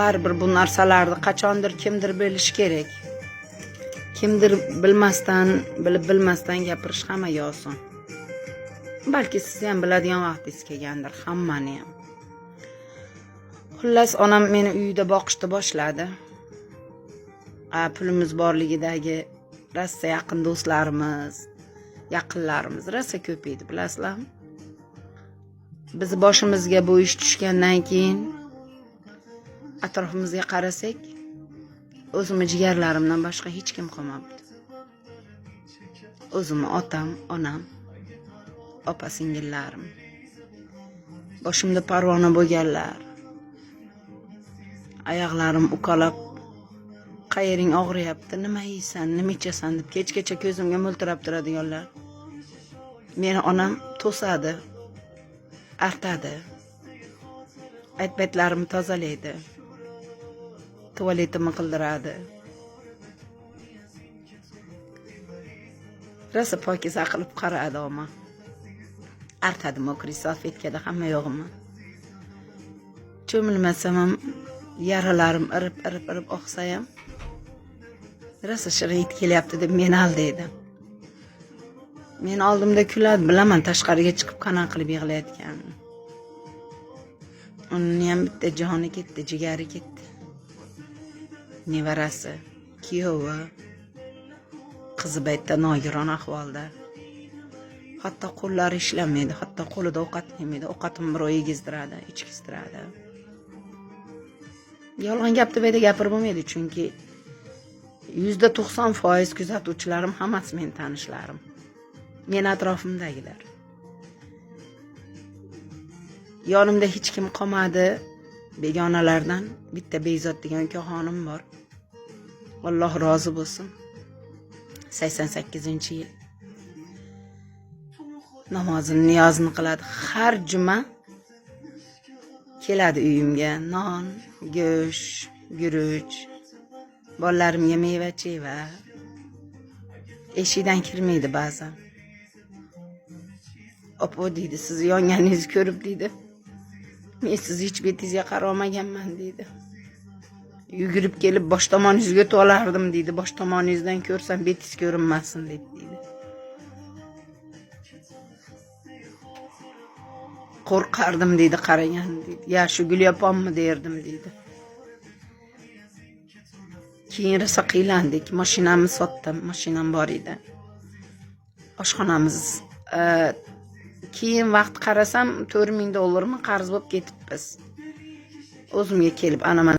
baribir bu narsalarni qachondir kimdir bilishi kerak. Kimdir bilmasdan bilib bilmasdan gapirish hamma oson balki siz ham biladigan vaqtingiz kelgandir hammani ham. Xullas onam meni uyida boqishni boshladi. A pulimiz borligidagi rosa yaqin do'stlarimiz yaqinlarimiz rosa edi, bilasizlarmi? Biz boshimizga bu ish tushgandan keyin atrofimizga qarasak o'zimni jigarlarimdan boshqa hech kim qolmabdi. O'zimni otam onam opa singillarim boshimda parvona bo'lganlar oyoqlarim uqalab qayering og'riyapti nima yeysan nima ichasan deb kechgacha ko'zimga mo'ltirab turadiganlar. Meni onam to'sadi artadi ayt paytlarimni tozalaydi tualetimni qildiradi rosa pokiza qilib qaradi oma artadi mokriy salfetkada hamma yo'g'imni cho'milmasam ham yaralarim irib irib irib oqsa ham rosa shirin hid kelyapti deb meni aldaydi meni oldimda kuladi bilaman tashqariga chiqib qanaqa qilib yig'layotganini uni ham bitta joni ketdi jigari ketdi nevarasi. Kuyovi qizi baytda nogiron ahvolda. Hatto qo'llari ishlamaydi hatto qo'lida ovqat yemaydi. Ovqatini birov yegizdiradi ichkizdiradi. Yolg'on gap deb yerda gapirib bo'lmaydi chunki yuzda to'qson foiz kuzatuvchilarim hammasi meni tanishlarim. Meni atrofimdagilar. Yonimda hech kim qolmadi. Begonalardan bitta bezod degan ukaxonim bor alloh rozi bo'lsin sakson sakkizinchi yil namozini niyozini qiladi har juma keladi uyimga non go'sht guruch bolalarimga meva cheva eshikdan kirmaydi ba'zan opa deydi sizni yonganingizni ko'rib deydi men sizni hech betingizga qarolmaganman deydi yugurib kelib bosh tomoningizga o'tib olardim deydi bosh tomoningizdan ko'rsam betingiz ko'rinmasin deb deydi qo'rqardim deydi qaragan deydi ya shu gulyoponmi derdim deydi keyin rosa qiylandik mashinamni sotdim mashinam bor edi oshxonamiz keyin vaqt qarasam to'rt ming dollarmi qarz bo'lib ketibmiz. O'zimga kelib ana mana